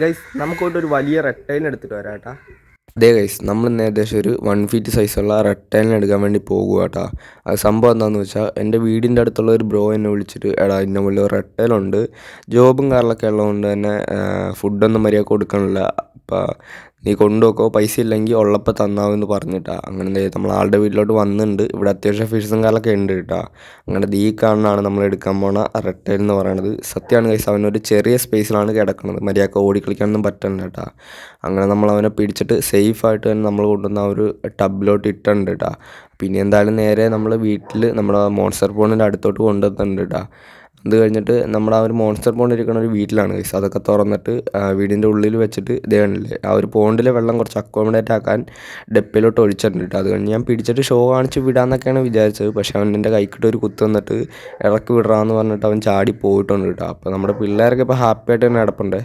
Guys നമുക്കോട്ട് ഒരു വലിയ റെട്ടൈൻ എടുത്തിട്ട് വരാം കേട്ടാ അതെ ഗൈസ് നമ്മൾ ഇന്ന് ഏകദേശം ഒരു വൺ ഫീറ്റ് സൈസുള്ള റെട്ടൈലിന് എടുക്കാൻ വേണ്ടി പോകുക കേട്ടാ അത് സംഭവം എന്താണെന്ന് വെച്ചാൽ എന്റെ വീടിന്റെ അടുത്തുള്ള ഒരു ബ്രോ എന്നെ വിളിച്ചിട്ട് എടാ ഇന്ന പോലെ റെട്ടൈലുണ്ട് ജോബും കാറിലൊക്കെ ഉള്ളതുകൊണ്ട് തന്നെ ഫുഡൊന്നും മര്യാദ കൊടുക്കണില്ല അപ്പോൾ നീ കൊണ്ടുപോക്കോ പൈസ ഇല്ലെങ്കിൽ ഉള്ളപ്പോൾ തന്നാവെന്ന് പറഞ്ഞിട്ടാ. അങ്ങനെ ദേ നമ്മൾ ആളുടെ വീട്ടിലോട്ട് വന്നിട്ടുണ്ട്. ഇവിടെ അത്യാവശ്യം ഫിഷും കാലൊക്കെ ഉണ്ട് കേട്ടോ. അങ്ങനെ ദീ കാണാണ് നമ്മൾ എടുക്കാൻ പോണ റെട്ടേൽ എന്ന് പറയണത്. സത്യമാണ് കൈസ് അവനൊരു ചെറിയ സ്പേസിലാണ് കിടക്കുന്നത് മര്യാദയ്ക്ക് ഓടിക്കളിക്കാനൊന്നും പറ്റണ്ട കേട്ടോ. അങ്ങനെ നമ്മൾ അവനെ പിടിച്ചിട്ട് സേഫായിട്ട് തന്നെ നമ്മൾ കൊണ്ടുവന്ന ഒരു ടബിലോട്ട് ഇട്ടുണ്ട് കേട്ടോ. പിന്നെ എന്തായാലും നേരെ നമ്മൾ വീട്ടിൽ നമ്മുടെ മോൺസ്റ്റർ പോണിന്റെ അടുത്തോട്ട് കൊണ്ടുവന്നിട്ടുണ്ട് കേട്ടോ. അത് കഴിഞ്ഞിട്ട് നമ്മുടെ ആ ഒരു മോൺസ്റ്റർ പോണ്ട് ഇരിക്കുന്ന ഒരു വീട്ടിലാണ് ഗൈസ് അതൊക്കെ തുറന്നിട്ട് വീടിന്റെ ഉള്ളിൽ വെച്ചിട്ട് ഇതേ ആ ഒരു പോണ്ടിലെ വെള്ളം കുറച്ച് അക്കോമഡേറ്റ് ആക്കാൻ ഡെപ്പിലോട്ട് ഒഴിച്ചിട്ടുണ്ട് അത് കഴിഞ്ഞ് ഞാൻ പിടിച്ചിട്ട് ഷോ കാണിച്ച് വിടാമെന്നൊക്കെയാണ് വിചാരിച്ചത്. പക്ഷേ അവൻ എന്റെ കൈക്കിട്ട് ഒരു കുത്ത് വന്നിട്ട് ഇറക്കി വിടറാന്ന് പറഞ്ഞിട്ട് അവൻ ചാടി പോയിട്ടുണ്ട് കേട്ടോ അപ്പോൾ നമ്മുടെ പിള്ളേരൊക്കെ ഇപ്പോൾ ഹാപ്പി ആയിട്ട് തന്നെ കിടപ്പുണ്ട്.